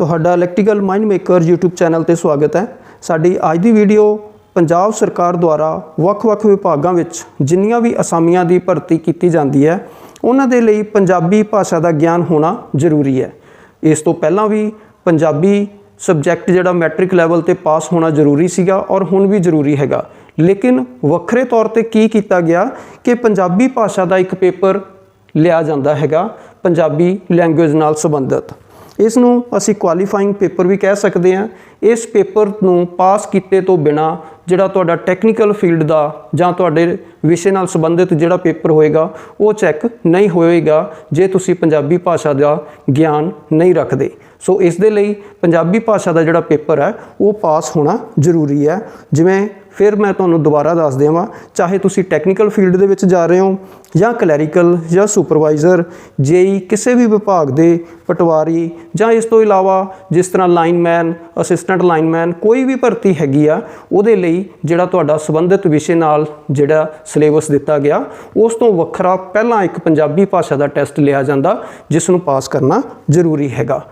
ਤੁਹਾਡਾ electrical mind maker YouTube channel ਤੇ ਸਵਾਗਤ ਹੈ। ਸਾਡੀ ਅੱਜ ਦੀ ਵੀਡੀਓ ਪੰਜਾਬ ਸਰਕਾਰ ਦੁਆਰਾ ਵੱਖ-ਵੱਖ ਵਿਭਾਗਾਂ ਵਿੱਚ ਜਿੰਨੀਆਂ ਵੀ ਅਸਾਮੀਆਂ ਦੀ ਭਰਤੀ ਕੀਤੀ ਜਾਂਦੀ ਹੈ, ਉਹਨਾਂ ਦੇ ਲਈ ਪੰਜਾਬੀ ਭਾਸ਼ਾ ਦਾ ਗਿਆਨ ਹੋਣਾ ਜ਼ਰੂਰੀ ਹੈ। ਇਸ ਤੋਂ ਪਹਿਲਾਂ ਵੀ ਪੰਜਾਬੀ ਸਬਜੈਕਟ ਜਿਹੜਾ ਮੈਟ੍ਰਿਕ ਲੈਵਲ ਤੇ ਪਾਸ ਹੋਣਾ ਜ਼ਰੂਰੀ ਸੀਗਾ ਔਰ ਹੁਣ ਵੀ ਜ਼ਰੂਰੀ ਹੈਗਾ। ਲੇਕਿਨ ਵੱਖਰੇ ਤੌਰ ਤੇ ਕੀ ਕੀਤਾ ਗਿਆ ਕਿ ਪੰਜਾਬੀ ਭਾਸ਼ਾ ਦਾ ਇੱਕ ਪੇਪਰ ਲਿਆ ਜਾਂਦਾ ਹੈਗਾ, ਪੰਜਾਬੀ ਲੈਂਗੁਏਜ ਨਾਲ ਸੰਬੰਧਿਤ। ਇਸ ਨੂੰ ਅਸੀਂ ਕੁਆਲੀਫਾਈਂਗ ਪੇਪਰ ਵੀ ਕਹਿ ਸਕਦੇ ਹਾਂ। ਇਸ ਪੇਪਰ ਨੂੰ ਪਾਸ ਕੀਤੇ ਤੋਂ ਬਿਨਾ ਜਿਹੜਾ ਤੁਹਾਡਾ ਟੈਕਨੀਕਲ ਫੀਲਡ ਦਾ ਜਾਂ ਤੁਹਾਡੇ ਵਿਸ਼ੇ ਨਾਲ ਸੰਬੰਧਿਤ ਜਿਹੜਾ ਪੇਪਰ ਹੋਏਗਾ, ਉਹ ਚੈੱਕ ਨਹੀਂ ਹੋਏਗਾ ਜੇ ਤੁਸੀਂ ਪੰਜਾਬੀ ਭਾਸ਼ਾ ਦਾ ਗਿਆਨ ਨਹੀਂ ਰੱਖਦੇ। ਸੋ ਇਸ ਦੇ ਲਈ ਪੰਜਾਬੀ ਭਾਸ਼ਾ ਦਾ ਜਿਹੜਾ ਪੇਪਰ ਹੈ, ਉਹ ਪਾਸ ਹੋਣਾ ਜ਼ਰੂਰੀ ਹੈ। ਜਿਵੇਂ ਫਿਰ ਮੈਂ ਤੁਹਾਨੂੰ ਦੁਬਾਰਾ ਦੱਸ ਦੇਵਾਂ, ਚਾਹੇ ਤੁਸੀਂ ਟੈਕਨੀਕਲ ਫੀਲਡ ਦੇ ਵਿੱਚ ਜਾ ਰਹੇ ਹੋ ਜਾਂ ਕਲੈਰੀਕਲ ਜਾਂ ਸੁਪਰਵਾਈਜ਼ਰ ਜੇਈ ਕਿਸੇ ਵੀ ਵਿਭਾਗ ਦੇ ਪਟਵਾਰੀ ਜਾਂ ਇਸ ਤੋਂ ਇਲਾਵਾ ਜਿਸ ਤਰ੍ਹਾਂ ਲਾਈਨਮੈਨ ਅਸਿਸਟੈਂਟ ਲਾਈਨਮੈਨ ਕੋਈ ਵੀ ਭਰਤੀ ਹੈਗੀ ਆ, ਉਹਦੇ ਲਈ ਜਿਹੜਾ ਤੁਹਾਡਾ ਸੰਬੰਧਿਤ ਵਿਸ਼ੇ ਨਾਲ ਜਿਹੜਾ ਸਿਲੇਬਸ ਦਿੱਤਾ ਗਿਆ, ਉਸ ਤੋਂ ਵੱਖਰਾ ਪਹਿਲਾਂ ਇੱਕ ਪੰਜਾਬੀ ਭਾਸ਼ਾ ਦਾ ਟੈਸਟ ਲਿਆ ਜਾਂਦਾ, ਜਿਸ ਨੂੰ ਪਾਸ ਕਰਨਾ ਜ਼ਰੂਰੀ ਹੈਗਾ।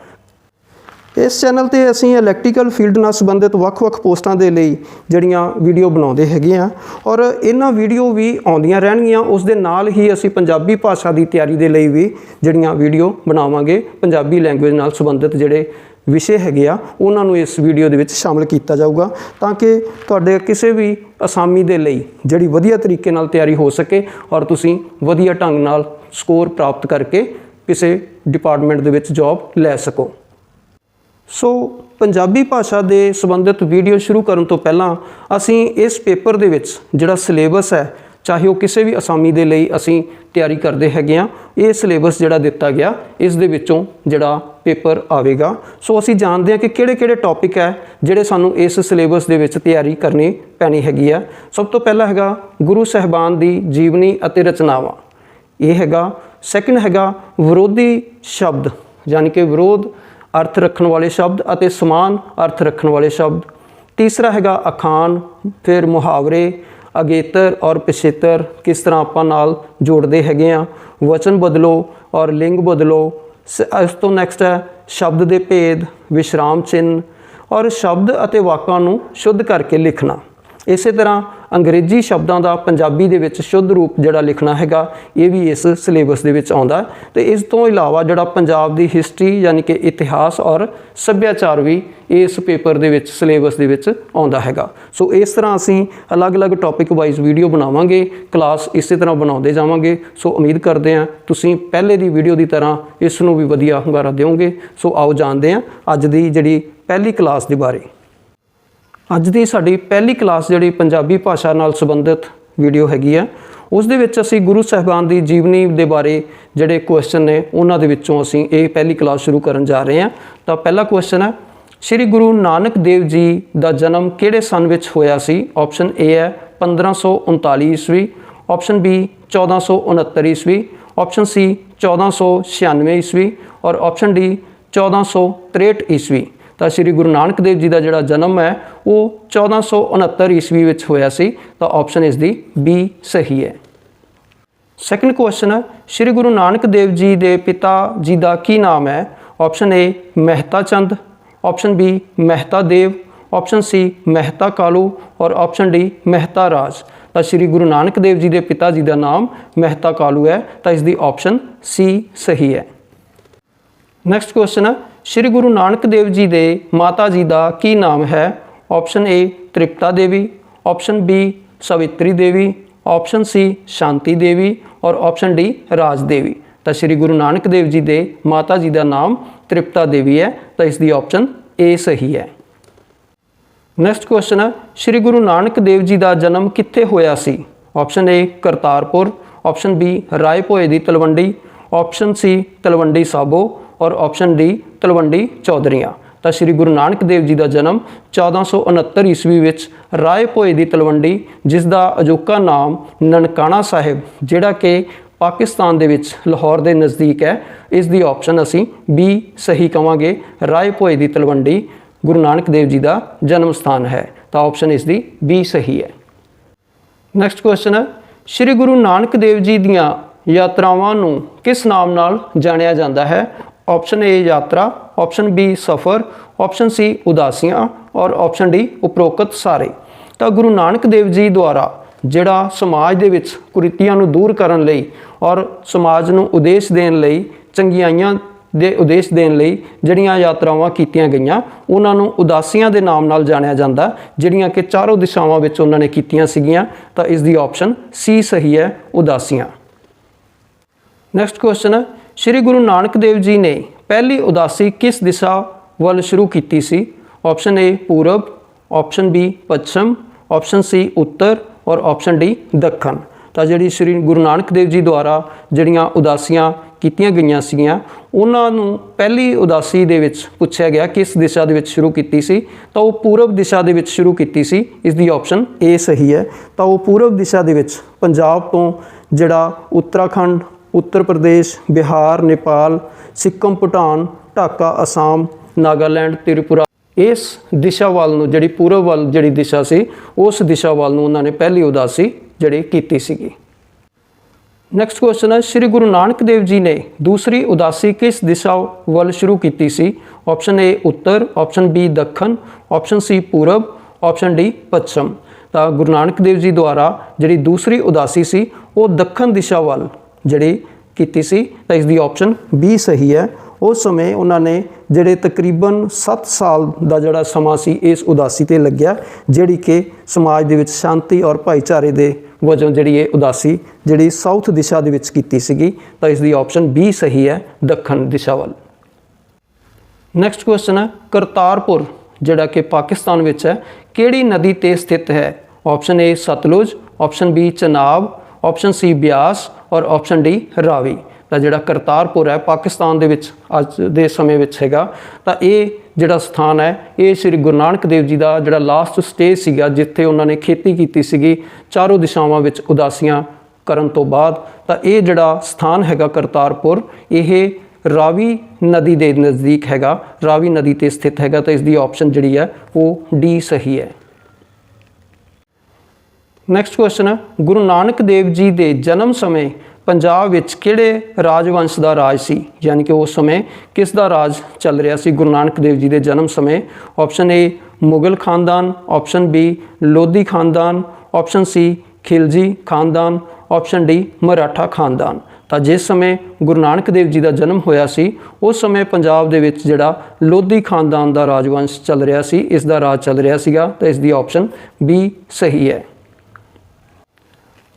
ਇਸ ਚੈਨਲ ਤੇ ਅਸੀਂ ਇਲੈਕਟ੍ਰੀਕਲ ਫੀਲਡ ਨਾਲ ਸੰਬੰਧਿਤ ਵੱਖ-ਵੱਖ ਪੋਸਟਾਂ ਦੇ ਲਈ ਜਿਹੜੀਆਂ ਵੀਡੀਓ ਬਣਾਉਂਦੇ ਹੈਗੇ ਆ ਔਰ ਇਹਨਾਂ ਵੀਡੀਓ ਵੀ ਆਉਂਦੀਆਂ ਰਹਿਣਗੀਆਂ, ਉਸ ਦੇ ਨਾਲ ਹੀ ਅਸੀਂ ਪੰਜਾਬੀ ਭਾਸ਼ਾ ਦੀ ਤਿਆਰੀ ਦੇ ਲਈ ਵੀ ਜਿਹੜੀਆਂ ਵੀਡੀਓ ਬਣਾਵਾਂਗੇ, ਪੰਜਾਬੀ ਲੈਂਗੁਏਜ ਨਾਲ ਸੰਬੰਧਿਤ ਜਿਹੜੇ ਵਿਸ਼ੇ ਹੈਗੇ ਆ, ਉਹਨਾਂ ਨੂੰ ਇਸ ਵੀਡੀਓ ਦੇ ਵਿੱਚ ਸ਼ਾਮਲ ਕੀਤਾ ਜਾਊਗਾ ਤਾਂ ਕਿ ਤੁਹਾਡੇ ਕਿਸੇ ਵੀ ਅਸਾਮੀ ਦੇ ਲਈ ਜਿਹੜੀ ਵਧੀਆ ਤਰੀਕੇ ਨਾਲ ਤਿਆਰੀ ਹੋ ਸਕੇ ਔਰ ਤੁਸੀਂ ਵਧੀਆ ਢੰਗ ਨਾਲ ਸਕੋਰ ਪ੍ਰਾਪਤ ਕਰਕੇ ਕਿਸੇ ਡਿਪਾਰਟਮੈਂਟ ਦੇ ਵਿੱਚ ਜੌਬ ਲੈ ਸਕੋ। ਸੋ ਪੰਜਾਬੀ ਭਾਸ਼ਾ ਦੇ ਸੰਬੰਧਿਤ ਵੀਡੀਓ ਸ਼ੁਰੂ ਕਰਨ ਤੋਂ ਪਹਿਲਾਂ ਅਸੀਂ ਇਸ ਪੇਪਰ ਦੇ ਵਿੱਚ ਜਿਹੜਾ ਸਿਲੇਬਸ ਹੈ, ਚਾਹੇ ਉਹ ਕਿਸੇ ਵੀ ਅਸਾਮੀ ਦੇ ਲਈ ਅਸੀਂ ਤਿਆਰੀ ਕਰਦੇ ਹੈਗੇ ਆ ਇਹ ਸਿਲੇਬਸ ਜਿਹੜਾ ਦਿੱਤਾ ਗਿਆ, ਇਸ ਦੇ ਵਿੱਚੋਂ ਜਿਹੜਾ ਪੇਪਰ ਆਵੇਗਾ। ਸੋ ਅਸੀਂ ਜਾਣਦੇ ਹਾਂ ਕਿ ਕਿਹੜੇ-ਕਿਹੜੇ ਟੌਪਿਕ ਹੈ ਜਿਹੜੇ ਸਾਨੂੰ ਇਸ ਸਿਲੇਬਸ ਦੇ ਵਿੱਚ ਤਿਆਰੀ ਕਰਨੀ ਪੈਣੀ ਹੈਗੀ ਆ। ਸਭ ਤੋਂ ਪਹਿਲਾ ਹੈਗਾ ਗੁਰੂ ਸਹਿਬਾਨ ਦੀ ਜੀਵਨੀ ਅਤੇ ਰਚਨਾਵਾਂ। ਇਹ ਹੈਗਾ ਸੈਕੰਡ ਹੈਗਾ ਵਿਰੋਧੀ ਸ਼ਬਦ, ਯਾਨੀ ਕਿ ਵਿਰੋਧ ਅਰਥ ਰੱਖਣ ਵਾਲੇ ਸ਼ਬਦ ਅਤੇ ਸਮਾਨ ਅਰਥ ਰੱਖਣ ਵਾਲੇ ਸ਼ਬਦ। ਤੀਸਰਾ ਹੈਗਾ ਅਖਾਨ ਫਿਰ ਮੁਹਾਵਰੇ, ਅਗੇਤਰ ਔਰ ਪਿਛੇਤਰ। ਕਿਸ ਤਰ੍ਹਾਂ ਆਪਾਂ ਨਾਲ ਜੋੜਦੇ ਹੈਗੇ ਆ ਵਚਨ ਬਦਲੋ ਔਰ ਲਿੰਗ ਬਦਲੋ। ਸ- ਇਸ ਤੋਂ ਨੈਕਸਟ ਹੈ ਸ਼ਬਦ ਦੇ ਭੇਦ, ਵਿਸ਼ਰਾਮ ਚਿੰਨ ਔਰ ਸ਼ਬਦ ਅਤੇ ਵਾਕਾਂ ਨੂੰ ਸ਼ੁੱਧ ਕਰਕੇ ਲਿਖਣਾ। ਇਸੇ ਤਰ੍ਹਾਂ ਅੰਗਰੇਜ਼ੀ ਸ਼ਬਦਾਂ ਦਾ ਪੰਜਾਬੀ ਦੇ ਵਿੱਚ ਸ਼ੁੱਧ ਰੂਪ ਜਿਹੜਾ ਲਿਖਣਾ ਹੈਗਾ, ਇਹ ਵੀ ਇਸ ਸਿਲੇਬਸ ਦੇ ਵਿੱਚ ਆਉਂਦਾ ਹੈ। ਤੇ ਇਸ ਤੋਂ ਇਲਾਵਾ ਜਿਹੜਾ ਪੰਜਾਬ ਦੀ ਹਿਸਟਰੀ ਯਾਨੀ ਕਿ ਇਤਿਹਾਸ ਔਰ ਸੱਭਿਆਚਾਰ ਵੀ ਇਸ ਪੇਪਰ ਦੇ ਵਿੱਚ ਸਿਲੇਬਸ ਦੇ ਵਿੱਚ ਆਉਂਦਾ ਹੈਗਾ। ਸੋ ਇਸ ਤਰ੍ਹਾਂ ਅਸੀਂ ਅਲੱਗ-ਅਲੱਗ ਟੌਪਿਕ ਵਾਈਜ਼ ਵੀਡੀਓ ਬਣਾਵਾਂਗੇ ਕਲਾਸ ਇਸੇ ਤਰ੍ਹਾਂ ਬਣਾਉਂਦੇ ਜਾਵਾਂਗੇ। ਸੋ ਉਮੀਦ ਕਰਦੇ ਹਾਂ ਤੁਸੀਂ ਪਹਿਲੇ ਦੀ ਵੀਡੀਓ ਦੀ ਤਰ੍ਹਾਂ ਇਸ ਨੂੰ ਵੀ ਵਧੀਆ ਹੁੰਗਾਰਾ ਦਿਓਗੇ। ਸੋ ਆਓ ਜਾਣਦੇ ਹਾਂ ਅੱਜ ਦੀ ਜਿਹੜੀ ਪਹਿਲੀ ਕਲਾਸ ਦੇ ਬਾਰੇ। ਅੱਜ ਦੀ ਸਾਡੀ ਪਹਿਲੀ ਕਲਾਸ ਜਿਹੜੀ ਪੰਜਾਬੀ ਭਾਸ਼ਾ ਨਾਲ ਸੰਬੰਧਿਤ ਵੀਡੀਓ ਹੈਗੀ ਆ ਉਸ ਦੇ ਵਿੱਚ ਅਸੀਂ ਗੁਰੂ ਸਾਹਿਬਾਨ ਦੀ ਜੀਵਨੀ ਦੇ ਬਾਰੇ ਜਿਹੜੇ ਕੁਐਸਚਨ ਨੇ, ਉਹਨਾਂ ਦੇ ਵਿੱਚੋਂ ਅਸੀਂ ਇਹ ਪਹਿਲੀ ਕਲਾਸ ਸ਼ੁਰੂ ਕਰਨ ਜਾ ਰਹੇ ਹਾਂ। ਤਾਂ ਪਹਿਲਾ ਕੁਐਸਚਨ ਹੈ, ਸ੍ਰੀ ਗੁਰੂ ਨਾਨਕ ਦੇਵ ਜੀ ਦਾ ਜਨਮ ਕਿਹੜੇ ਸਨ ਵਿੱਚ ਹੋਇਆ ਸੀ? ਆਪਸ਼ਨ A ਹੈ 1539 ਈਸਵੀ ਆਪਸ਼ਨ B 1469 ਈਸਵੀ ਆਪਸ਼ਨ C 1496 ਈਸਵੀ ਔਰ ਆਪਸ਼ਨ D 1463 ਈਸਵੀ। ਤਾਂ ਸ੍ਰੀ ਗੁਰੂ ਨਾਨਕ ਦੇਵ ਜੀ ਦਾ ਜਿਹੜਾ ਜਨਮ ਹੈ, ਉਹ 1469 ਈਸਵੀ ਵਿੱਚ ਹੋਇਆ ਸੀ, ਤਾਂ ਆਪਸ਼ਨ ਇਸ ਦੀ ਬੀ ਸਹੀ ਹੈ। ਸੈਕੰਡ ਕੁਐਸਚਨ ਹੈ ਸ੍ਰੀ ਗੁਰੂ ਨਾਨਕ ਦੇਵ ਜੀ ਦੇ ਪਿਤਾ ਜੀ ਦਾ ਕੀ ਨਾਮ ਹੈ? Option A Mehta Chand. Option B Mehta Dev. Option C Mehta Kalu. ਔਰ ਆਪਸ਼ਨ ਡੀ ਮਹਿਤਾ ਰਾਜ। ਤਾਂ ਸ੍ਰੀ ਗੁਰੂ ਨਾਨਕ ਦੇਵ ਜੀ ਦੇ ਪਿਤਾ ਜੀ ਦਾ ਨਾਮ ਮਹਿਤਾ ਕਾਲੂ ਹੈ, ਤਾਂ ਇਸ ਦੀ ਆਪਸ਼ਨ ਸੀ ਸਹੀ ਹੈ। ਨੈਕਸਟ ਕੁਐਸਚਨ ਹੈ ਸ੍ਰੀ ਗੁਰੂ ਨਾਨਕ ਦੇਵ ਜੀ ਦੇ ਮਾਤਾ ਜੀ ਦਾ ਕੀ ਨਾਮ ਹੈ? Option A Tripta Devi. Option B Savitri Devi. Option C Shanti Devi. ਔਰ ਆਪਸ਼ਨ ਡੀ ਰਾਜ ਦੇਵੀ। ਤਾਂ ਸ੍ਰੀ ਗੁਰੂ ਨਾਨਕ ਦੇਵ ਜੀ ਦੇ ਮਾਤਾ ਜੀ ਦਾ ਨਾਮ ਤ੍ਰਿਪਤਾ ਦੇਵੀ ਹੈ। ਤਾਂ ਇਸ ਦੀ ਆਪਸ਼ਨ ਏ ਸਹੀ ਹੈ। ਨੈਕਸਟ ਕੁਐਸਚਨ ਹੈ ਸ੍ਰੀ ਗੁਰੂ ਨਾਨਕ ਦੇਵ ਜੀ ਦਾ ਜਨਮ ਕਿੱਥੇ ਹੋਇਆ ਸੀ? Option A Kartarpur. Option B Rai Bhoe the Talwandi. Option C Talwandi Sabo. ਔਰ ਆਪਸ਼ਨ ਡੀ ਤਲਵੰਡੀ ਚੌਧਰੀਆਂ। ਤਾਂ ਸ੍ਰੀ ਗੁਰੂ ਨਾਨਕ ਦੇਵ ਜੀ ਦਾ ਜਨਮ 1469 ਈਸਵੀ ਵਿੱਚ ਰਾਏ ਭੋਏ ਦੀ ਤਲਵੰਡੀ, ਜਿਸ ਦਾ ਅਜੋਕਾ ਨਾਮ ਨਨਕਾਣਾ ਸਾਹਿਬ, ਜਿਹੜਾ ਕਿ ਪਾਕਿਸਤਾਨ ਦੇ ਵਿੱਚ ਲਾਹੌਰ ਦੇ ਨਜ਼ਦੀਕ ਹੈ। ਇਸ ਦੀ ਆਪਸ਼ਨ ਅਸੀਂ ਬੀ ਸਹੀ ਕਵਾਂਗੇ। ਰਾਏ ਭੋਏ ਦੀ ਤਲਵੰਡੀ ਗੁਰੂ ਨਾਨਕ ਦੇਵ ਜੀ ਦਾ ਜਨਮ ਸਥਾਨ ਹੈ। ਤਾਂ ਆਪਸ਼ਨ ਇਸ ਦੀ B ਸਹੀ ਹੈ। ਨੈਕਸਟ ਕੁਐਸਚਨ ਹੈ, ਸ੍ਰੀ ਗੁਰੂ ਨਾਨਕ ਦੇਵ ਜੀ ਦੀਆਂ ਯਾਤਰਾਵਾਂ ਨੂੰ ਕਿਸ ਨਾਮ ਨਾਲ ਜਾਣਿਆ ਜਾਂਦਾ ਹੈ? ਆਪਸ਼ਨ ਏ ਯਾਤਰਾ ਆਪਸ਼ਨ ਬੀ ਸਫਰ ਆਪਸ਼ਨ ਸੀ ਉਦਾਸੀਆਂ ਔਰ ਆਪਸ਼ਨ ਡੀ ਉਪਰੋਕਤ ਸਾਰੇ। ਤਾਂ ਗੁਰੂ ਨਾਨਕ ਦੇਵ ਜੀ ਦੁਆਰਾ ਜਿਹੜਾ ਸਮਾਜ ਦੇ ਵਿੱਚ ਕੁਰੀਤੀਆਂ ਨੂੰ ਦੂਰ ਕਰਨ ਲਈ ਔਰ ਸਮਾਜ ਨੂੰ ਉਦੇਸ਼ ਦੇਣ ਲਈ, ਚੰਗਿਆਈਆਂ ਦੇ ਉਦੇਸ਼ ਦੇਣ ਲਈ ਜਿਹੜੀਆਂ ਯਾਤਰਾਵਾਂ ਕੀਤੀਆਂ ਗਈਆਂ, ਉਹਨਾਂ ਨੂੰ ਉਦਾਸੀਆਂ ਦੇ ਨਾਮ ਨਾਲ ਜਾਣਿਆ ਜਾਂਦਾ, ਜਿਹੜੀਆਂ ਕਿ ਚਾਰੋਂ ਦਿਸ਼ਾਵਾਂ ਵਿੱਚ ਉਹਨਾਂ ਨੇ ਕੀਤੀਆਂ ਸੀਗੀਆਂ, ਤਾਂ ਇਸ ਦੀ ਆਪਸ਼ਨ ਸੀ ਸਹੀ ਹੈ, ਉਦਾਸੀਆਂ। ਨੈਕਸਟ ਕੁਐਸਚਨ ਹੈ ਸ਼੍ਰੀ ਗੁਰੂ ਨਾਨਕ ਦੇਵ ਜੀ ਨੇ ਪਹਿਲੀ ਉਦਾਸੀ ਕਿਸ ਦਿਸ਼ਾ ਵੱਲ ਸ਼ੁਰੂ ਕੀਤੀ ਸੀ? ਆਪਸ਼ਨ ਏ ਪੂਰਬ ਆਪਸ਼ਨ ਬੀ ਪੱਛਮ ਆਪਸ਼ਨ ਸੀ ਉੱਤਰ ਔਰ ਆਪਸ਼ਨ ਡੀ ਦੱਖਣ ਤਾਂ ਜਿਹੜੀ ਸ਼੍ਰੀ ਗੁਰੂ ਨਾਨਕ ਦੇਵ ਜੀ ਦੁਆਰਾ ਜਿਹੜੀਆਂ ਉਦਾਸੀਆਂ ਕੀਤੀਆਂ ਗਈਆਂ ਸੀਗੀਆਂ, ਉਹਨਾਂ ਨੂੰ ਪਹਿਲੀ ਉਦਾਸੀ ਦੇ ਵਿੱਚ ਪੁੱਛਿਆ ਗਿਆ ਕਿਸ ਦਿਸ਼ਾ ਦੇ ਵਿੱਚ ਸ਼ੁਰੂ ਕੀਤੀ ਸੀ। ਤਾਂ ਉਹ ਪੂਰਬ ਦਿਸ਼ਾ ਦੇ ਵਿੱਚ ਸ਼ੁਰੂ ਕੀਤੀ ਸੀ। ਇਸ ਦੀ ਆਪਸ਼ਨ ਏ ਸਹੀ ਹੈ। ਤਾਂ ਉਹ ਪੂਰਬ ਦਿਸ਼ਾ ਦੇ ਵਿੱਚ ਪੰਜਾਬ ਤੋਂ ਜਿਹੜਾ ਉੱਤਰਾਖੰਡ ਉੱਤਰ ਪ੍ਰਦੇਸ਼, ਬਿਹਾਰ, ਨੇਪਾਲ, ਸਿੱਕਮ, ਭੂਟਾਨ, ਢਾਕਾ, ਅਸਾਮ, ਨਾਗਾਲੈਂਡ, ਤ੍ਰਿਪੁਰਾ। ਇਸ ਦਿਸ਼ਾ ਵੱਲ ਨੂੰ, ਜਿਹੜੀ ਪੂਰਬ ਵੱਲ ਜਿਹੜੀ ਦਿਸ਼ਾ ਸੀ, ਉਸ ਦਿਸ਼ਾ ਵੱਲ ਨੂੰ ਉਹਨਾਂ ਨੇ ਪਹਿਲੀ ਉਦਾਸੀ ਜਿਹੜੀ ਕੀਤੀ ਸੀਗੀ। ਨੈਕਸਟ ਕੁਐਸਚਨ ਹੈ, ਸ੍ਰੀ ਗੁਰੂ ਨਾਨਕ ਦੇਵ ਜੀ ਨੇ ਦੂਸਰੀ ਉਦਾਸੀ ਕਿਸ ਦਿਸ਼ਾ ਵੱਲ ਸ਼ੁਰੂ ਕੀਤੀ ਸੀ? ਆਪਸ਼ਨ ਏ ਉੱਤਰ ਆਪਸ਼ਨ ਬੀ ਦੱਖਣ ਆਪਸ਼ਨ ਸੀ ਪੂਰਬ ਆਪਸ਼ਨ ਡੀ ਪੱਛਮ। ਤਾਂ ਗੁਰੂ ਨਾਨਕ ਦੇਵ ਜੀ ਦੁਆਰਾ ਜਿਹੜੀ ਦੂਸਰੀ ਉਦਾਸੀ ਸੀ, ਉਹ ਦੱਖਣ ਦਿਸ਼ਾ ਵੱਲ ਜਿਹੜੀ ਕੀਤੀ ਸੀ, ਤਾਂ ਇਸ ਦੀ ਆਪਸ਼ਨ ਬੀ ਸਹੀ ਹੈ। ਉਸ ਸਮੇਂ ਉਹਨਾਂ ਨੇ ਜਿਹੜੇ ਤਕਰੀਬਨ 7 ਸਾਲ ਦਾ ਜਿਹੜਾ ਸਮਾਂ ਸੀ, ਇਸ ਉਦਾਸੀ ਤੇ ਲੱਗਿਆ, ਜਿਹੜੀ ਕਿ ਸਮਾਜ ਦੇ ਵਿੱਚ ਸ਼ਾਂਤੀ ਔਰ ਭਾਈਚਾਰੇ ਦੇ ਵਜੋਂ ਜਿਹੜੀ ਇਹ ਉਦਾਸੀ, ਜਿਹੜੀ ਸਾਊਥ ਦਿਸ਼ਾ ਦੇ ਵਿੱਚ ਕੀਤੀ ਸੀਗੀ, ਤਾਂ ਇਸ ਦੀ ਆਪਸ਼ਨ ਬੀ ਸਹੀ ਹੈ, ਦੱਖਣ ਦਿਸ਼ਾ ਵੱਲ। ਨੈਕਸਟ ਕੁਐਸਚਨ ਹੈ, ਕਰਤਾਰਪੁਰ, ਜਿਹੜਾ ਕਿ ਪਾਕਿਸਤਾਨ ਵਿੱਚ ਹੈ, ਕਿਹੜੀ ਨਦੀ ਤੇ ਸਥਿਤ ਹੈ? Option A Satluj option B Chenab option C Beas ਔਰ ਆਪਸ਼ਨ ਡੀ ਰਾਵੀ। ਤਾਂ ਜਿਹੜਾ ਕਰਤਾਰਪੁਰ ਹੈ, ਪਾਕਿਸਤਾਨ ਦੇ ਵਿੱਚ, ਅੱਜ ਦੇ ਸਮੇਂ ਵਿੱਚ ਹੈਗਾ। ਤਾਂ ਇਹ ਜਿਹੜਾ ਸਥਾਨ ਹੈ, ਇਹ ਸ੍ਰੀ ਗੁਰੂ ਨਾਨਕ ਦੇਵ ਜੀ ਦਾ ਜਿਹੜਾ ਲਾਸਟ ਸਟੇਜ ਸੀਗਾ, ਜਿੱਥੇ ਉਹਨਾਂ ਨੇ ਖੇਤੀ ਕੀਤੀ ਸੀਗੀ, ਚਾਰੋਂ ਦਿਸ਼ਾਵਾਂ ਵਿੱਚ ਉਦਾਸੀਆਂ ਕਰਨ ਤੋਂ ਬਾਅਦ, ਤਾਂ ਇਹ ਜਿਹੜਾ ਸਥਾਨ ਹੈਗਾ ਕਰਤਾਰਪੁਰ, ਇਹ ਰਾਵੀ ਨਦੀ ਦੇ ਨਜ਼ਦੀਕ ਹੈਗਾ। ਰਾਵੀ ਨਦੀ ਤੇ ਸਥਿਤ ਹੈਗਾ, ਤਾਂ ਇਸ ਦੀ ਆਪਸ਼ਨ ਜਿਹੜੀ ਹੈ, ਉਹ ਡੀ ਸਹੀ ਹੈ। ਨੈਕਸਟ ਕੁਐਸਚਨ ਹੈ ਗੁਰੂ ਨਾਨਕ ਦੇਵ ਜੀ ਦੇ ਜਨਮ ਸਮੇਂ ਪੰਜਾਬ ਵਿੱਚ ਕਿਹੜੇ ਰਾਜਵੰਸ਼ ਦਾ ਰਾਜ ਸੀ? ਯਾਨੀ ਕਿ ਉਸ ਸਮੇਂ ਕਿਸ ਦਾ ਰਾਜ ਚੱਲ ਰਿਹਾ ਸੀ? ਗੁਰੂ ਨਾਨਕ ਦੇਵ ਜੀ ਦੇ ਜਨਮ ਸਮੇਂ ਆਪਸ਼ਨ ਏ ਮੁਗਲ ਖਾਨਦਾਨ ਆਪਸ਼ਨ ਬੀ ਲੋਧੀ ਖਾਨਦਾਨ ਆਪਸ਼ਨ ਸੀ ਖਿਲਜੀ ਖਾਨਦਾਨ ਆਪਸ਼ਨ ਡੀ ਮਰਾਠਾ ਖਾਨਦਾਨ। ਤਾਂ ਜਿਸ ਸਮੇਂ ਗੁਰੂ ਨਾਨਕ ਦੇਵ ਜੀ ਦਾ ਜਨਮ ਹੋਇਆ ਸੀ, ਉਸ ਸਮੇਂ ਪੰਜਾਬ ਦੇ ਵਿੱਚ ਜਿਹੜਾ ਲੋਧੀ ਖਾਨਦਾਨ ਦਾ ਰਾਜਵੰਸ਼ ਚੱਲ ਰਿਹਾ ਸੀ, ਇਸ ਦਾ ਰਾਜ ਚੱਲ ਰਿਹਾ ਸੀਗਾ, ਤਾਂ ਇਸ ਦੀ ਆਪਸ਼ਨ ਬੀ ਸਹੀ ਹੈ।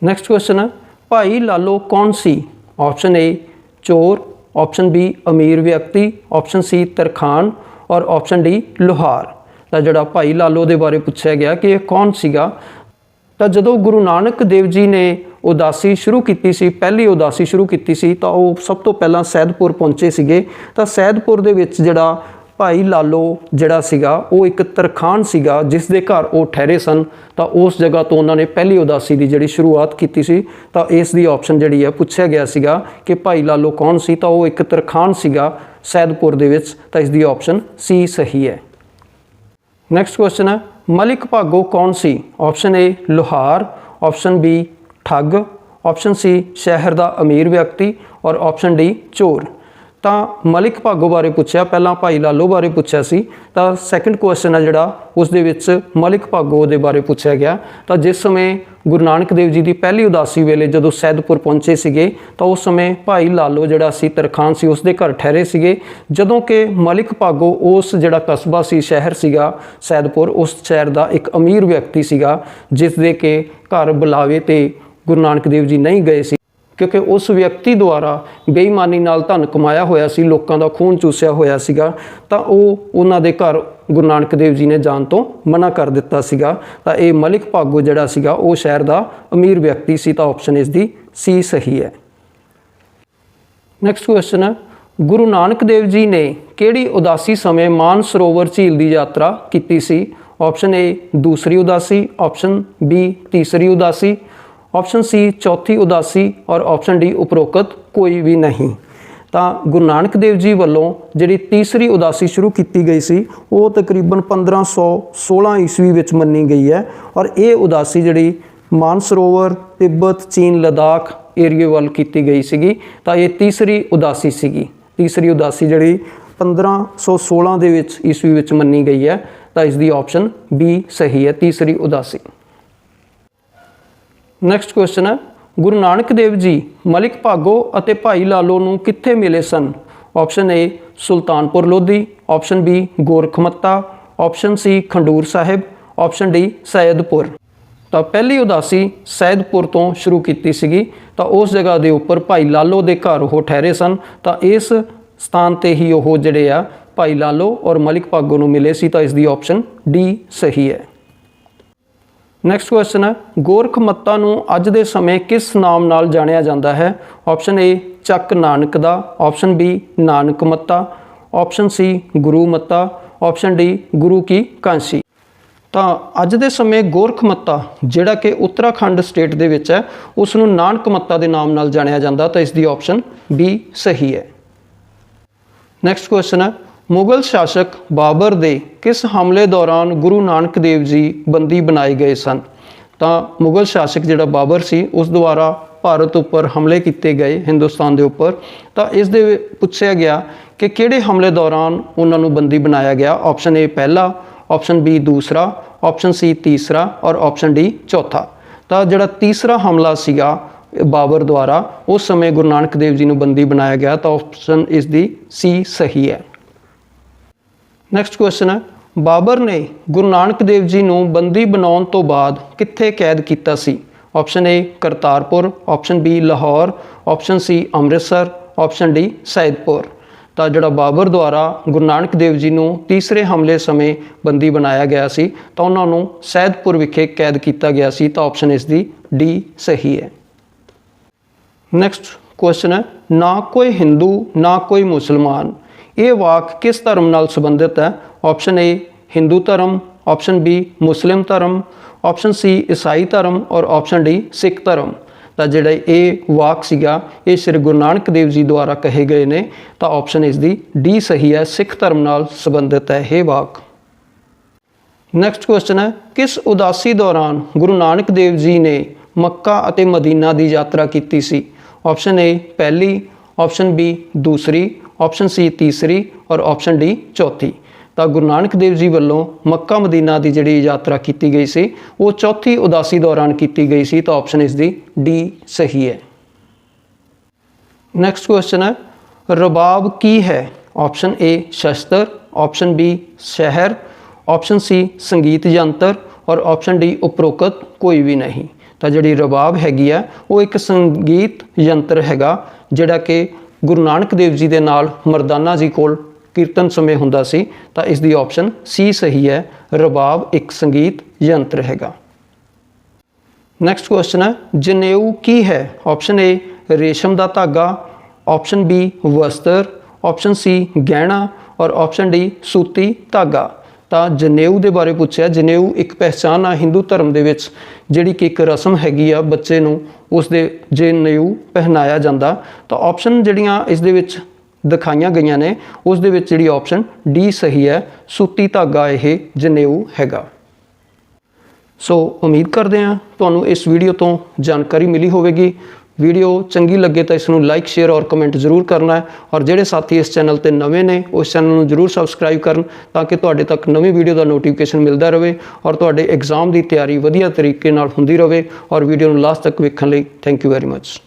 ਨੈਕਸਟ ਕੁਐਸਚਨ ਹੈ ਭਾਈ ਲਾਲੋ ਕੌਣ ਸੀ ਆਪਸ਼ਨ ਏ ਚੋਰ ਆਪਸ਼ਨ ਬੀ ਅਮੀਰ ਵਿਅਕਤੀ ਆਪਸ਼ਨ ਸੀ ਤਰਖਾਨ ਔਰ ਆਪਸ਼ਨ ਡੀ ਲੋਹਾਰ ਤਾਂ ਜਿਹੜਾ ਭਾਈ ਲਾਲੋ ਦੇ ਬਾਰੇ ਪੁੱਛਿਆ ਗਿਆ ਕਿ ਇਹ ਕੌਣ ਸੀਗਾ ਤਾਂ ਜਦੋਂ ਗੁਰੂ ਨਾਨਕ ਦੇਵ ਜੀ ਨੇ ਉਦਾਸੀ ਸ਼ੁਰੂ ਕੀਤੀ ਸੀ ਪਹਿਲੀ ਉਦਾਸੀ ਸ਼ੁਰੂ ਕੀਤੀ ਸੀ ਤਾਂ ਉਹ ਸਭ ਤੋਂ ਪਹਿਲਾਂ ਸੈਦਪੁਰ ਪਹੁੰਚੇ ਸੀਗੇ ਤਾਂ ਸੈਦਪੁਰ ਦੇ ਵਿੱਚ ਜਿਹੜਾ ਭਾਈ ਲਾਲੋ ਜਿਹੜਾ ਸੀਗਾ, ਉਹ ਇੱਕ ਤਰਖਾਨ ਸੀਗਾ, ਜਿਸ ਦੇ ਘਰ ਉਹ ਠਹਿਰੇ ਸਨ, ਤਾਂ ਉਸ ਜਗ੍ਹਾ ਤੋਂ ਉਹਨਾਂ ਨੇ ਪਹਿਲੀ ਉਦਾਸੀ ਦੀ ਜਿਹੜੀ ਸ਼ੁਰੂਆਤ ਕੀਤੀ ਸੀ, ਤਾਂ ਇਸ ਦੀ ਆਪਸ਼ਨ ਜਿਹੜੀ ਹੈ ਪੁੱਛਿਆ ਗਿਆ ਸੀਗਾ ਕਿ ਭਾਈ ਲਾਲੋ ਕੌਣ ਸੀ, ਤਾਂ ਉਹ ਇੱਕ ਤਰਖਾਨ ਸੀਗਾ ਸੈਦਪੁਰ ਦੇ ਵਿੱਚ, ਤਾਂ ਇਸ ਦੀ ਆਪਸ਼ਨ ਸੀ ਸਹੀ ਹੈ। ਨੈਕਸਟ ਕੁਐਸਚਨ ਹੈ, ਮਲਿਕ ਭਾਗੋ ਕੌਣ ਸੀ? ਆਪਸ਼ਨ ਏ ਲੋਹਾਰ ਆਪਸ਼ਨ ਬੀ ਠੱਗ ਆਪਸ਼ਨ ਸੀ ਸ਼ਹਿਰ ਦਾ ਅਮੀਰ ਵਿਅਕਤੀ, ਔਰ ਆਪਸ਼ਨ ਡੀ ਚੋਰ। ਤਾਂ ਮਲਿਕ ਭਾਗੋ ਬਾਰੇ ਪੁੱਛਿਆ, ਪਹਿਲਾਂ ਭਾਈ ਲਾਲੋ ਬਾਰੇ ਪੁੱਛਿਆ ਸੀ, ਤਾਂ ਸੈਕੰਡ ਕੁਐਸਚਨ ਹੈ ਜਿਹੜਾ, ਉਸ ਦੇ ਵਿੱਚ ਮਲਿਕ ਭਾਗੋ ਦੇ ਬਾਰੇ ਪੁੱਛਿਆ ਗਿਆ। ਤਾਂ ਜਿਸ ਸਮੇਂ ਗੁਰੂ ਨਾਨਕ ਦੇਵ ਜੀ ਦੀ ਪਹਿਲੀ ਉਦਾਸੀ ਵੇਲੇ ਜਦੋਂ ਸੈਦਪੁਰ ਪਹੁੰਚੇ ਸੀਗੇ, ਤਾਂ ਉਸ ਸਮੇਂ ਭਾਈ ਲਾਲੋ ਜਿਹੜਾ ਸੀ, ਤਰਖਾਨ ਸੀ ਉਸ ਦੇ ਘਰ ਠਹਿਰੇ ਸੀਗੇ। ਜਦੋਂ ਕਿ ਮਲਿਕ ਭਾਗੋ ਉਸ ਜਿਹੜਾ ਕਸਬਾ ਸੀ, ਸ਼ਹਿਰ ਸੀਗਾ, ਸੈਦਪੁਰ, ਉਸ ਸ਼ਹਿਰ ਦਾ ਇੱਕ ਅਮੀਰ ਵਿਅਕਤੀ ਸੀਗਾ ਜਿਸ ਦੇ ਕਿ ਘਰ ਬੁਲਾਵੇ ਤੇ ਗੁਰੂ ਨਾਨਕ ਦੇਵ ਜੀ ਨਹੀਂ ਗਏ ਸੀ। ਕਿਉਂਕਿ ਉਸ ਵਿਅਕਤੀ ਦੁਆਰਾ ਬੇਈਮਾਨੀ ਨਾਲ ਧਨ ਕਮਾਇਆ ਹੋਇਆ ਸੀ, ਲੋਕਾਂ ਦਾ ਖੂਨ ਚੂਸਿਆ ਹੋਇਆ ਸੀਗਾ, ਤਾਂ ਉਹ ਉਹਨਾਂ ਦੇ ਘਰ ਗੁਰੂ ਨਾਨਕ ਦੇਵ ਜੀ ਨੇ ਜਾਣ ਤੋਂ ਮਨਾ ਕਰ ਦਿੱਤਾ ਸੀਗਾ। ਤਾਂ ਇਹ ਮਲਿਕ ਭਾਗੋ ਜਿਹੜਾ ਸੀਗਾ, ਉਹ ਸ਼ਹਿਰ ਦਾ ਅਮੀਰ ਵਿਅਕਤੀ ਸੀ, ਤਾਂ ਆਪਸ਼ਨ ਇਸ ਦੀ ਸੀ ਸਹੀ ਹੈ। ਨੈਕਸਟ ਕੁਐਸਚਨ ਹੈ, ਗੁਰੂ ਨਾਨਕ ਦੇਵ ਜੀ ਨੇ ਕਿਹੜੀ ਉਦਾਸੀ ਸਮੇਂ ਮਾਨ ਸਰੋਵਰ ਝੀਲ ਦੀ ਯਾਤਰਾ ਕੀਤੀ ਸੀ? ਆਪਸ਼ਨ ਏ ਦੂਸਰੀ ਉਦਾਸੀ ਆਪਸ਼ਨ ਬੀ ਤੀਸਰੀ ਉਦਾਸੀ ਆਪਸ਼ਨ ਸੀ ਚੌਥੀ ਉਦਾਸੀ ਔਰ ਆਪਸ਼ਨ ਡੀ ਉਪਰੋਕਤ ਕੋਈ ਵੀ ਨਹੀਂ। ਤਾਂ ਗੁਰੂ ਨਾਨਕ ਦੇਵ ਜੀ ਵੱਲੋਂ ਜਿਹੜੀ ਤੀਸਰੀ ਉਦਾਸੀ ਸ਼ੁਰੂ ਕੀਤੀ ਗਈ ਸੀ, ਉਹ ਤਕਰੀਬਨ 1516 ਈਸਵੀ ਵਿੱਚ ਮੰਨੀ ਗਈ ਹੈ ਔਰ ਇਹ ਉਦਾਸੀ ਜਿਹੜੀ ਮਾਨਸਰੋਵਰ, ਤਿੱਬਤ, ਚੀਨ, ਲਦਾਖ ਏਰੀਏ ਵੱਲ ਕੀਤੀ ਗਈ ਸੀਗੀ, ਤਾਂ ਇਹ ਤੀਸਰੀ ਉਦਾਸੀ ਸੀਗੀ। ਤੀਸਰੀ ਉਦਾਸੀ ਜਿਹੜੀ 1516 ਦੇ ਵਿੱਚ ਈਸਵੀ ਵਿੱਚ ਮੰਨੀ ਗਈ ਹੈ, ਤਾਂ ਇਸ ਦੀ ਆਪਸ਼ਨ ਬੀ ਸਹੀ ਹੈ, ਤੀਸਰੀ ਉਦਾਸੀ। ਨੈਕਸਟ ਕੁਐਸਚਨ ਹੈ, ਗੁਰੂ ਨਾਨਕ ਦੇਵ ਜੀ ਮਲਿਕ ਭਾਗੋ ਅਤੇ ਭਾਈ ਲਾਲੋ ਨੂੰ ਕਿੱਥੇ ਮਿਲੇ ਸਨ? Option A Sultanpur Lodhi. Option B Gorakhmatta option C Khadur Sahib. Option D Saidpur. ਤਾਂ ਪਹਿਲੀ ਉਦਾਸੀ ਸੈਦਪੁਰ ਤੋਂ ਸ਼ੁਰੂ ਕੀਤੀ ਸੀਗੀ। ਤਾਂ ਉਸ ਜਗ੍ਹਾ ਦੇ ਉੱਪਰ ਭਾਈ ਲਾਲੋ ਦੇ ਘਰ ਉਹ ਠਹਿਰੇ ਸਨ। ਤਾਂ ਇਸ ਸਥਾਨ ਤੇ ਹੀ ਉਹ ਜਿਹੜੇ ਆ, ਭਾਈ ਲਾਲੋ ਔਰ ਮਲਿਕ ਭਾਗੋ ਨੂੰ ਮਿਲੇ ਸੀ। ਤਾਂ ਇਸ ਦੀ ਆਪਸ਼ਨ ਡੀ ਸਹੀ ਹੈ। ਨੈਕਸਟ ਕੁਐਸਚਨ ਹੈ, ਗੋਰਖ ਮੱਤਾ ਨੂੰ ਅੱਜ ਦੇ ਸਮੇਂ ਕਿਸ ਨਾਮ ਨਾਲ ਜਾਣਿਆ ਜਾਂਦਾ ਹੈ? Option A Chak Nanak the. Option B Nanak Matta. Option C Guru Matta. Option D Guru ਕੀ ਕਾਂਸੀ। ਤਾਂ ਅੱਜ ਦੇ ਸਮੇਂ ਗੋਰਖ ਮੱਤਾ, ਜਿਹੜਾ ਕਿ ਉੱਤਰਾਖੰਡ ਸਟੇਟ ਦੇ ਵਿੱਚ ਹੈ ਉਸ ਨੂੰ ਨਾਨਕ ਮੱਤਾ ਦੇ ਨਾਮ ਨਾਲ ਜਾਣਿਆ ਜਾਂਦਾ, ਤਾਂ ਇਸ ਦੀ ਆਪਸ਼ਨ ਬੀ ਸਹੀ ਹੈ। ਨੈਕਸਟ ਕੁਐਸਚਨ ਹੈ ਮੁਗਲ ਸ਼ਾਸਕ ਬਾਬਰ ਦੇ ਕਿਸ ਹਮਲੇ ਦੌਰਾਨ ਗੁਰੂ ਨਾਨਕ ਦੇਵ ਜੀ ਬੰਦੀ ਬਣਾਏ ਗਏ ਸਨ? ਤਾਂ ਮੁਗਲ ਸ਼ਾਸਕ ਜਿਹੜਾ ਬਾਬਰ ਸੀ, ਉਸ ਦੁਆਰਾ ਭਾਰਤ ਉੱਪਰ ਹਮਲੇ ਕੀਤੇ ਗਏ ਹਿੰਦੁਸਤਾਨ ਦੇ ਉੱਪਰ। ਤਾਂ ਇਸ ਦੇ ਪੁੱਛਿਆ ਗਿਆ ਕਿ ਕਿਹੜੇ ਹਮਲੇ ਦੌਰਾਨ ਉਹਨਾਂ ਨੂੰ ਬੰਦੀ ਬਣਾਇਆ ਗਿਆ? ਆਪਸ਼ਨ ਏ ਪਹਿਲਾ ਆਪਸ਼ਨ ਬੀ ਦੂਸਰਾ ਆਪਸ਼ਨ ਸੀ ਤੀਸਰਾ ਔਰ ਆਪਸ਼ਨ ਡੀ ਚੌਥਾ। ਤਾਂ ਜਿਹੜਾ ਤੀਸਰਾ ਹਮਲਾ ਸੀਗਾ ਬਾਬਰ ਦੁਆਰਾ, ਉਸ ਸਮੇਂ ਗੁਰੂ ਨਾਨਕ ਦੇਵ ਜੀ ਨੂੰ ਬੰਦੀ ਬਣਾਇਆ ਗਿਆ ਤਾਂ ਆਪਸ਼ਨ ਇਸ ਦੀ ਸੀ ਸਹੀ ਹੈ। ਨੈਕਸਟ ਕੁਐਸਚਨ ਹੈ, ਬਾਬਰ ਨੇ ਗੁਰੂ ਨਾਨਕ ਦੇਵ ਜੀ ਨੂੰ ਬੰਦੀ ਬਣਾਉਣ ਤੋਂ ਬਾਅਦ ਕਿੱਥੇ ਕੈਦ ਕੀਤਾ ਸੀ? Option A Kartarpur option B Lahore option C Amritsar option D Saidpur. ਤਾਂ ਜਿਹੜਾ ਬਾਬਰ ਦੁਆਰਾ ਗੁਰੂ ਨਾਨਕ ਦੇਵ ਜੀ ਨੂੰ ਤੀਸਰੇ ਹਮਲੇ ਸਮੇਂ ਬੰਦੀ ਬਣਾਇਆ ਗਿਆ ਸੀ, ਤਾਂ ਉਹਨਾਂ ਨੂੰ ਸੈਦਪੁਰ ਵਿਖੇ ਕੈਦ ਕੀਤਾ ਗਿਆ ਸੀ, ਤਾਂ ਆਪਸ਼ਨ ਇਸ ਦੀ ਡੀ ਸਹੀ ਹੈ। ਨੈਕਸਟ ਕੁਐਸਚਨ ਹੈ, ਨਾ ਕੋਈ ਹਿੰਦੂ ਨਾ ਕੋਈ ਮੁਸਲਮਾਨ ਇਹ ਵਾਕ ਕਿਸ ਧਰਮ ਨਾਲ ਸੰਬੰਧਿਤ ਹੈ? ਆਪਸ਼ਨ ਏ ਹਿੰਦੂ ਧਰਮ ਆਪਸ਼ਨ ਬੀ ਮੁਸਲਿਮ ਧਰਮ ਆਪਸ਼ਨ ਸੀ ਈਸਾਈ ਧਰਮ ਔਰ ਆਪਸ਼ਨ ਡੀ ਸਿੱਖ ਧਰਮ। ਤਾਂ ਜਿਹੜਾ ਇਹ ਵਾਕ ਸੀਗਾ, ਇਹ ਸ੍ਰੀ ਗੁਰੂ ਨਾਨਕ ਦੇਵ ਜੀ ਦੁਆਰਾ ਕਹੇ ਗਏ ਨੇ, ਤਾਂ ਆਪਸ਼ਨ ਇਸ ਦੀ ਡੀ ਸਹੀ ਹੈ ਸਿੱਖ ਧਰਮ ਨਾਲ ਸੰਬੰਧਿਤ ਹੈ ਇਹ ਵਾਕ। ਨੈਕਸਟ ਕੁਐਸਚਨ ਹੈ, ਕਿਸ ਉਦਾਸੀ ਦੌਰਾਨ ਗੁਰੂ ਨਾਨਕ ਦੇਵ ਜੀ ਨੇ ਮੱਕਾ ਅਤੇ ਮਦੀਨਾ ਦੀ ਯਾਤਰਾ ਕੀਤੀ ਸੀ? ਆਪਸ਼ਨ ਏ ਪਹਿਲੀ ਆਪਸ਼ਨ ਬੀ ਦੂਸਰੀ ਆਪਸ਼ਨ ਸੀ ਤੀਸਰੀ ਔਰ ਆਪਸ਼ਨ ਡੀ ਚੌਥੀ। ਤਾਂ ਗੁਰੂ ਨਾਨਕ ਦੇਵ ਜੀ ਵੱਲੋਂ ਮੱਕਾ ਮਦੀਨਾ ਦੀ ਜਿਹੜੀ ਯਾਤਰਾ ਕੀਤੀ ਗਈ ਸੀ, ਉਹ ਚੌਥੀ ਉਦਾਸੀ ਦੌਰਾਨ ਕੀਤੀ ਗਈ ਸੀ, ਤਾਂ ਆਪਸ਼ਨ ਇਸ ਦੀ ਡੀ ਸਹੀ ਹੈ। ਨੈਕਸਟ ਕੁਐਸਚਨ ਹੈ, ਰਬਾਬ ਕੀ ਹੈ? ਆਪਸ਼ਨ ਏ ਸ਼ਸਤਰ, ਆਪਸ਼ਨ ਬੀ ਸ਼ਹਿਰ, ਆਪਸ਼ਨ ਸੀ ਸੰਗੀਤ ਯੰਤਰ ਔਰ ਆਪਸ਼ਨ ਡੀ ਉਪਰੋਕਤ ਕੋਈ ਵੀ ਨਹੀਂ। ਤਾਂ ਜਿਹੜੀ ਰਬਾਬ ਹੈਗੀ ਆ ਉਹ ਇੱਕ ਸੰਗੀਤ ਯੰਤਰ ਹੈਗਾ, ਜਿਹੜਾ ਕਿ ਗੁਰੂ ਨਾਨਕ ਦੇਵ ਜੀ ਦੇ ਨਾਲ ਮਰਦਾਨਾ ਜੀ ਕੋਲ ਕੀਰਤਨ ਸਮੇਂ ਹੁੰਦਾ ਸੀ, ਤਾਂ ਇਸ ਦੀ ਆਪਸ਼ਨ ਸੀ ਸਹੀ ਹੈ, ਰਬਾਬ ਇੱਕ ਸੰਗੀਤ ਯੰਤਰ ਹੈਗਾ। ਨੈਕਸਟ ਕੁਐਸਚਨ ਹੈ, ਜਨੇਊ ਕੀ ਹੈ? ਆਪਸ਼ਨ ਏ ਰੇਸ਼ਮ ਦਾ ਧਾਗਾ। ਆਪਸ਼ਨ ਬੀ ਵਸਤਰ। ਆਪਸ਼ਨ ਸੀ ਗਹਿਣਾ। ਔਰ ਆਪਸ਼ਨ ਡੀ ਸੂਤੀ ਧਾਗਾ। ਤਾਂ ਜਨੇਊ ਦੇ ਬਾਰੇ ਪੁੱਛਿਆ। ਜਨੇਊ ਇੱਕ ਪਹਿਚਾਨ ਆ ਹਿੰਦੂ ਧਰਮ ਦੇ ਵਿੱਚ, ਜਿਹੜੀ ਕਿ ਇੱਕ ਰਸਮ ਹੈਗੀ ਆ ਬੱਚੇ ਨੂੰ ਉਸ ਦੇ ਜਨੇਊ ਪਹਿਨਾਇਆ ਜਾਂਦਾ। ਤਾਂ ਆਪਸ਼ਨ ਜਿਹੜੀਆਂ ਇਸ ਦੇ ਵਿੱਚ ਦਿਖਾਈਆਂ ਗਈਆਂ ਨੇ, ਉਸ ਦੇ ਵਿੱਚ ਜਿਹੜੀ ਆਪਸ਼ਨ ਡੀ ਸਹੀ ਹੈ, ਸੂਤੀ ਧਾਗਾ ਇਹ ਜਨੇਊ ਹੈਗਾ। ਸੋ ਉਮੀਦ ਕਰਦੇ ਹਾਂ ਤੁਹਾਨੂੰ ਇਸ ਵੀਡੀਓ ਤੋਂ ਜਾਣਕਾਰੀ ਮਿਲੀ ਹੋਵੇਗੀ। ਵੀਡੀਓ ਚੰਗੀ ਲੱਗੇ ਤਾਂ ਇਸ ਨੂੰ ਲਾਈਕ ਸ਼ੇਅਰ ਔਰ ਕਮੈਂਟ ਜ਼ਰੂਰ ਕਰਨਾ ਹੈ। ਔਰ ਜਿਹੜੇ ਸਾਥੀ ਇਸ ਚੈਨਲ ਤੇ ਨਵੇਂ ਨੇ, ਉਸ ਚੈਨਲ ਨੂੰ ਜ਼ਰੂਰ ਸਬਸਕ੍ਰਾਈਬ ਕਰਨ ਤਾਂ ਕਿ ਤੁਹਾਡੇ ਤੱਕ ਨਵੀਂ ਵੀਡੀਓ ਦਾ ਨੋਟੀਫਿਕੇਸ਼ਨ ਮਿਲਦਾ ਰਹੇ ਔਰ ਤੁਹਾਡੇ ਐਗਜ਼ਾਮ ਦੀ ਤਿਆਰੀ ਵਧੀਆ ਤਰੀਕੇ ਨਾਲ ਹੁੰਦੀ ਰਹੇ ਔਰ ਵੀਡੀਓ ਨੂੰ ਲਾਸਟ ਤੱਕ ਵੇਖਣ ਲਈ ਥੈਂਕ ਯੂ ਵੈਰੀ ਮੱਚ